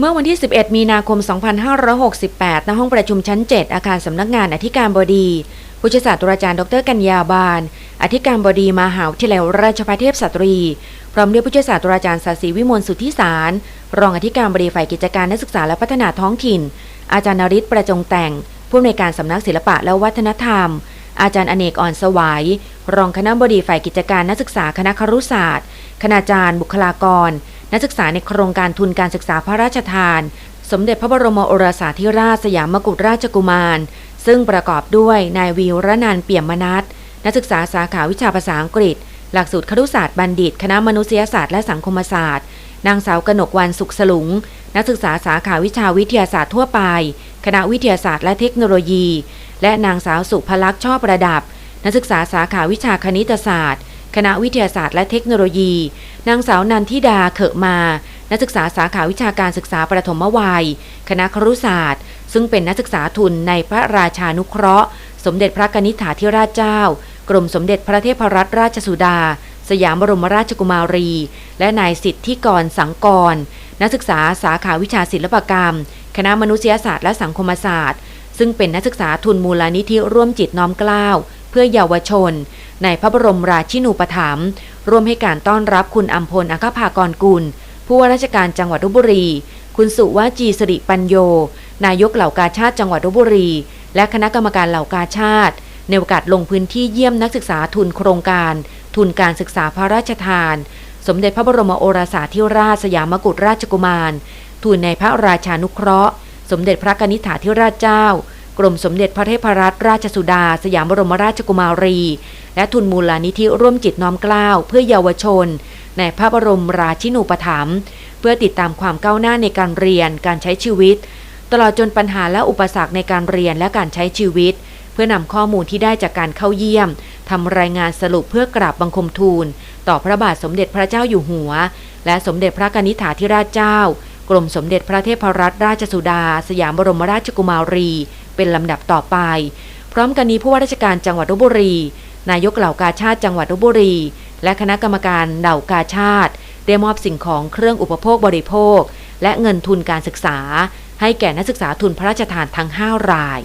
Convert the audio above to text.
เมื่อวันที่ 11 มีนาคม 2568 ณ ห้องประชุมชั้น 7 อาคารสำนักงานอธิการบดีผู้ช่วยศาสตราจารย์ดรกัญญาบาล อธิการบดีมหาวิทยาลัยราชภัฏเทพสตรี พร้อมด้วยผู้ช่วยศาสตราจารย์ศาสีวิมลสุทธิสาร รองอธิการบดีฝ่ายกิจการนักศึกษาและพัฒนาท้องถิ่น อาจารย์นริศประจงแต่ง ผู้อำนวยการสำนักศิลปะและวัฒนธรรม อาจารย์อเนกอ่อนสวาย รองคณะบดีฝ่ายกิจการนักศึกษาคณะครุศาสตร์ คณาจารย์ บุคลากร นักศึกษาในโครงการทุนการศึกษาพระราชทาน สมเด็จพระบรมโอรสาธิราชสยามกุฎราชกุมาร ซึ่งประกอบด้วยนายวีรนันเปี่ยมมนัสนักศึกษาสาขาวิชาภาษาอังกฤษ หลักสูตรครุศาสตร์บัณฑิต คณะมนุษยศาสตร์และสังคมศาสตร์ นางสาวกนกวันสุขสลุง นักศึกษาสาขาวิชาวิทยาศาสตร์ทั่วไป คณะวิทยาศาสตร์และเทคโนโลยี และนางสาวสุภลักษณ์ชอบประดับ นักศึกษาสาขาวิชาคณิตศาสตร์ คณะวิทยาศาสตร์และเทคโนโลยี นางสาวนันทิดาเขอะมา นักศึกษาสาขาวิชาการศึกษาประถมวัย คณะครุศาสตร์ ซึ่งเป็นนักศึกษาทุนในพระราชานุเคราะห์ สมเด็จพระกนิษฐาธิราชเจ้า กรมสมเด็จพระเทพรัตนราชสุดา สยามบรมราชกุมารี และนายสิทธิกรสังกร นักศึกษาสาขาวิชาศิลปกรรม คณะมนุษยศาสตร์และสังคมศาสตร์ ซึ่งเป็นนักศึกษาทุนมูลนิธิร่วมจิตน้อมเกล้า เพื่อเยาวชน ในพระบรมราชินูปถัมภ์ร่วมให้การต้อนรับคุณอัมพลอัคภากรกุล ผู้ว่าราชการจังหวัดลบบุรี คุณสุวาจีสิริปัญโย นายกเหล่ากาชาติจังหวัดลบบุรี และคณะกรรมการเหล่ากาชาติ ในโอกาสลงพื้นที่เยี่ยมนักศึกษาทุนโครงการ ทุนการศึกษาพระราชทาน สมเด็จพระบรมโอรสาธิราชสยามกุฎราชกุมาร ทุนในพระราชานุเคราะห์ สมเด็จพระกนิษฐาธิราชเจ้า กรมสมเด็จพระเทพรัตนราชสุดา สยามบรมราชกุมารี และทุนมูลนิธิร่วมจิตน้อมเกล้าเพื่อเยาวชน ในพระบรมราชินูปถัมภ์เพื่อติดตามความก้าวหน้าในการเรียนการใช้ชีวิต ตลอดจนปัญหาและอุปสรรคในการเรียนและการใช้ชีวิต เพื่อนำข้อมูลที่ได้จากการเข้าเยี่ยมทำรายงานสรุปเพื่อกราบบังคมทูล ต่อพระบาทสมเด็จพระเจ้าอยู่หัว และสมเด็จพระกนิษฐาธิราชเจ้ากรมสมเด็จพระเทพรัตนราชสุดา สยามบรมราชกุมารี เป็นลำดับต่อไป พร้อมกันนี้ผู้ว่าราชการจังหวัดลบบุรี นายกเหล่ากาชาติจังหวัดลบบุรี และคณะกรรมการเหล่ากาชาติ ได้มอบสิ่งของเครื่องอุปโภคบริโภค และเงินทุนการศึกษา ให้แก่นักศึกษาทุนพระราชทานทั้ง 5 ราย